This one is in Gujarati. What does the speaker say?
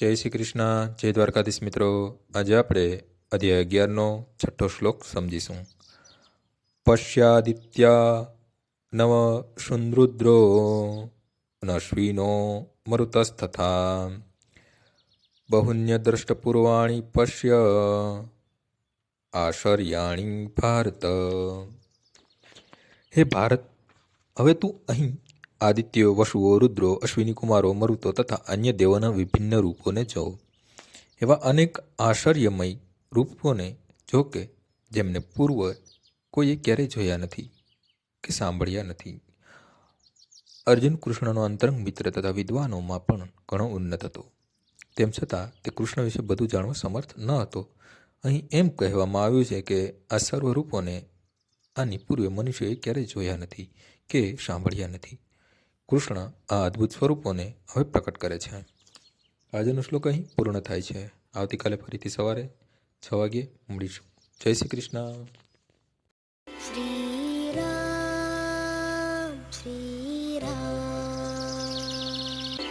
જય શ્રી કૃષ્ણ. જય દ્વારકાધીશ મિત્રો. આજે આપણે અધ્યાય અગિયારનો છઠ્ઠો શ્લોક સમજીશું. પશ્યાદિત્યા નવ શુન્દ્રુદ્રો નશ્વિનો મરુતસ્થથા બહુન્યદ્રષ્ટપૂર્વાણી પશ્ય આશર્યાણી ભારત. હે ભારત, હવે તું અહીં આદિત્યો, વસુઓ, રુદ્રો, અશ્વિની કુમારો, મરુતો તથા અન્ય દેવોના વિભિન્ન રૂપોને જો એવા અનેક આશ્ચર્યમય રૂપોને જો કે જેમને પૂર્વ કોઈએ ક્યારેય જોયા નથી કે સાંભળ્યા નથી. અર્જુન કૃષ્ણનો અંતરંગ મિત્ર તથા વિદ્વાનોમાં પણ ઘણો ઉન્નત હતો. તેમ છતાં તે કૃષ્ણ વિશે બધું જાણવા સમર્થ ન હતો. અહીં એમ કહેવામાં આવ્યું છે કે આ સર્વ રૂપોને આની પૂર્વે મનુષ્યએ ક્યારેય જોયા નથી કે સાંભળ્યા નથી. કૃષ્ણ આ અદ્ભુત સ્વરૂપોને હવે પ્રકટ કરે છે. આજનો શ્લોક અહીં પૂર્ણ થાય છે. આવતીકાલે ફરીથી સવારે છ વાગ્યે મળીશું. જય શ્રી કૃષ્ણ. શ્રી